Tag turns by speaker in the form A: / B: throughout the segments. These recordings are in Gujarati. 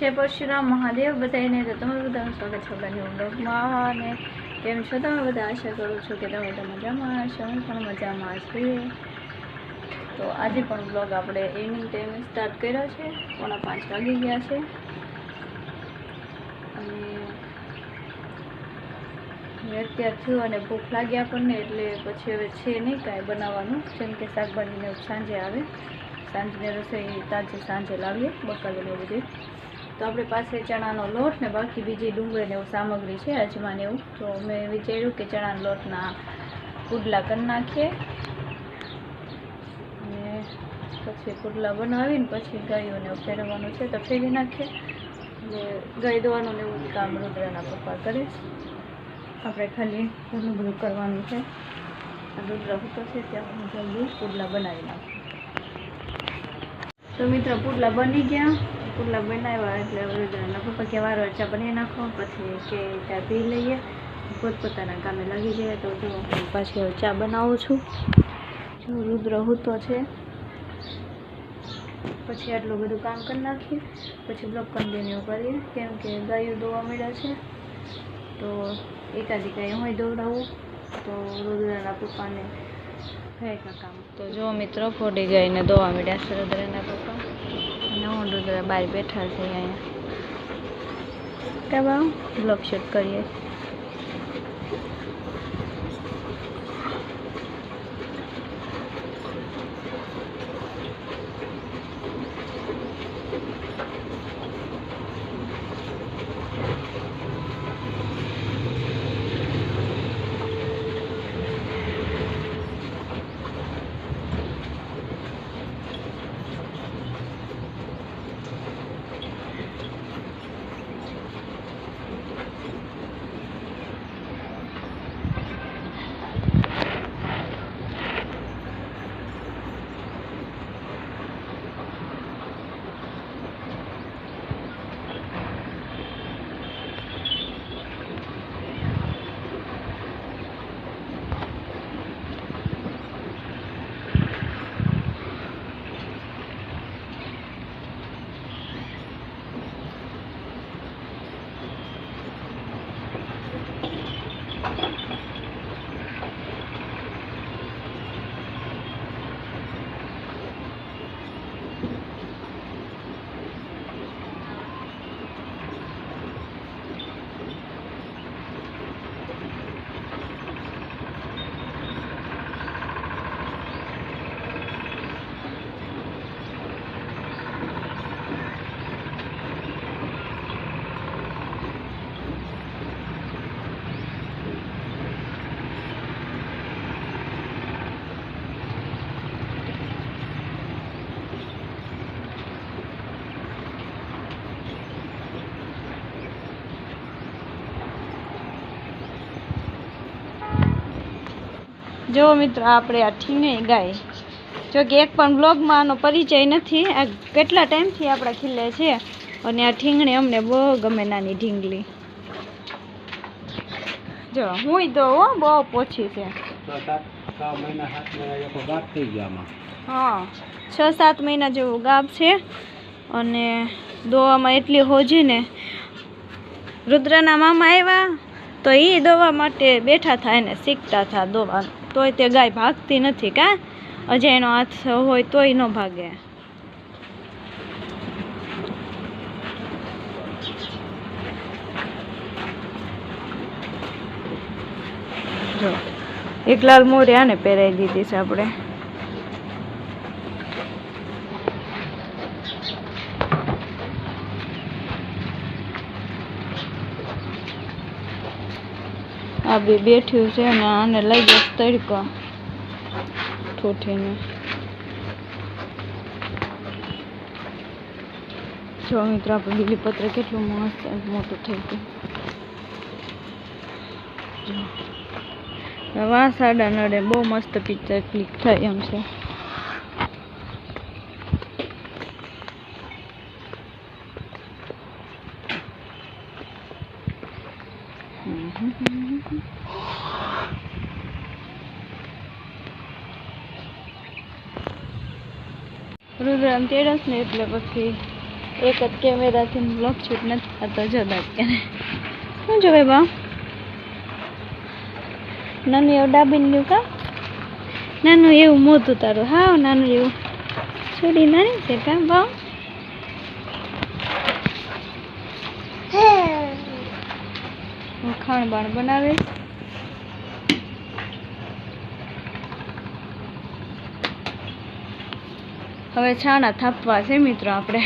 A: જય પરશુરામ મહાદેવ બધાને તો તમારું બધાનું સ્વાગત છે આપણા બ્લોગમાં. અને કેમ છો તમે બધા? આશા કરું છું કે તમે બધા મજામાં હશો. હું પણ મજામાં છીએ તો આજે પણ બ્લોગ આપણે ઇવનિંગ ટાઈમે સ્ટાર્ટ કર્યો છે. પોણા પાંચ વાગી ગયા છે. અને અત્યાર થયું અને ભૂખ લાગી આપણને, એટલે પછી હવે છે નહીં કાંઈ બનાવવાનું. જેમ કે શાકભાજીને સાંજે આવે. સાંજને રસોઈ, તાજે સાંજે લાવીએ, બકાલીને બધી બધું. તો આપણી પાસે ચણાનો લોટ ને બાકી બીજી ડુંગળી ને એવું સામગ્રી છે અજમાન એવું. તો મેં વિચાર્યું કે ચણાના લોટના પુડલા કરી નાખીએ. અને પછી પુડલા બનાવીને પછી ગાયોને ફેરવવાનું છે તો ફેરવી નાખીએ. એટલે ગાય દોવાનું ને એવું કામ રુદ્રના પપ્પા કરે આપણે ખાલી ઘણું બધું કરવાનું છે. રુદ્ર હતો છે, ત્યાં હું જલ્દી પુડલા બનાવી નાખું તો મિત્રો પુડલા બની ગયા. પુડલા બનાવ્યા એટલે રુદ્રના પપ્પા વાર વારો ચા બનાવી નાખો. પછી કે ચા પી લઈએ. પોતપોતાના કામે લાગી જાય તો જો હું પાછી ચા બનાવું છું. જો રુદ્ર હૂતો છે. પછી આટલું બધું કામ કરી નાખીએ. પછી બ્લોક કન્ટિન્યુ કરીએ. કેમ કે ગાયો દોવા મળ્યા છે. તો એકાદી કાંઈ હોય દોવડાવું તો રુદ્રના પપ્પાને થાય કામ. તો જો મિત્રો ફોડી ગાયને દોવા મળ્યા છે રુદ્રના પપ્પા. હું રુદ્ર બહાર બેઠા છે અહીંયા. કે બા બ્લોક શૂટ કરીએ. જો મિત્રો આપણે આ ઠીંગણી ગાય. જો કે એક પણ બ્લોગમાં આનો પરિચય નથી આ કેટલા ટાઈમથી આપણા ખીલે છે અને આ ઠીંગણી અમને બહુ ગમે નાની ઢીંગલી. જો હું તો હો બહુ પોછી છે. હા છ સાત મહિના જેવું ગાબ છે અને દોવામાં એટલી હોજી ને. રુદ્રના મામા આવ્યા તો એ દોવા માટે બેઠા થાય ને શીખતા થા દોવા તોય તે ગાય ભાગતી નથી કા? અજયનો હાથ હોય તોય ન ભાગે. જો. એક લાલ મોરે આને પહેરાવી દીધી છે આપણે. આ બે બેઠ્યું છે અને આને લઈ જશે તડકા. ઠોઠીને. જો મિત્રો, આપણે બીલીપત્ર કેટલું મસ્ત મોટું થઈ ગયું. વાસાડા સાડા નડે બહુ મસ્ત પિક્ચર ક્લિક થાય એમ છે. રુદ્રામ તેડસ ને એટલે પછી એક જ કેમેરાથી બ્લોક શૂટ નથી થતો, જો અત્યારે શું જોવે બા નાનું એવું ડાબીને ગયું કા? નાનું એવું મોતું તારું. હા નાનું એવું. છોડી નાની છે કા બા હું ખાણ બાણ બનાવે. હવે છાણા થાપવા છે મિત્રો આપણે.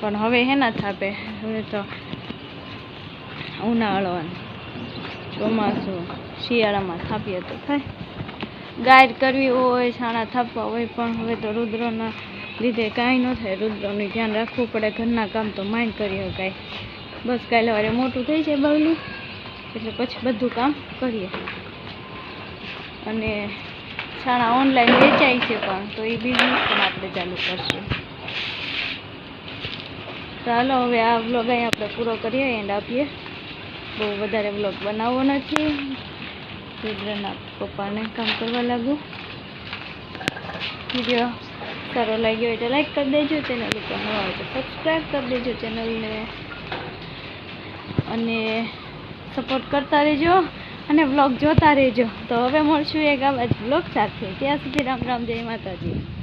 A: પણ હવે હેના થાપે. હવે તો ઉનાળો ચોમાસું શિયાળામાં થાપીએ તો થાય. ગાઈડ કરવી હોય, છાણા થાપવા હોય, પણ હવે તો રુદ્રના લીધે કાંઈ ન થાય. રુદ્રનું ધ્યાન રાખવું પડે. ઘરના કામ તો માઇન્ડ કરી શકાય. બસ કાલે વારે મોટું થઈ જાય બગલું. એટલે પછી બધું કામ કરીએ. અને છાણા ઓનલાઈન વેચાય છે પણ, તો એ બિઝનેસ પણ આપણે ચાલુ કરશું. ચાલો હવે આ વ્લોગ અહીં આપણે પૂરો કરીએ એન્ડ આપીએ. બહુ વધારે વ્લોગ બનાવવો નથી. રુદ્રના પપ્પાને કામ કરવા લાગુ. વીડિયો સારો લાગ્યો હોય તો લાઈક કરી દેજો ચેનલ ઉપર નવા હોય તો સબસ્ક્રાઈબ કરી દેજો ચેનલને અને સપોર્ટ કરતા રહેજો અને વ્લોગ જોતા રહેજો. તો હવે મળશું એક આવા જ વ્લોગ સાથે. ત્યાં સુધી રામ રામ, જય માતાજી.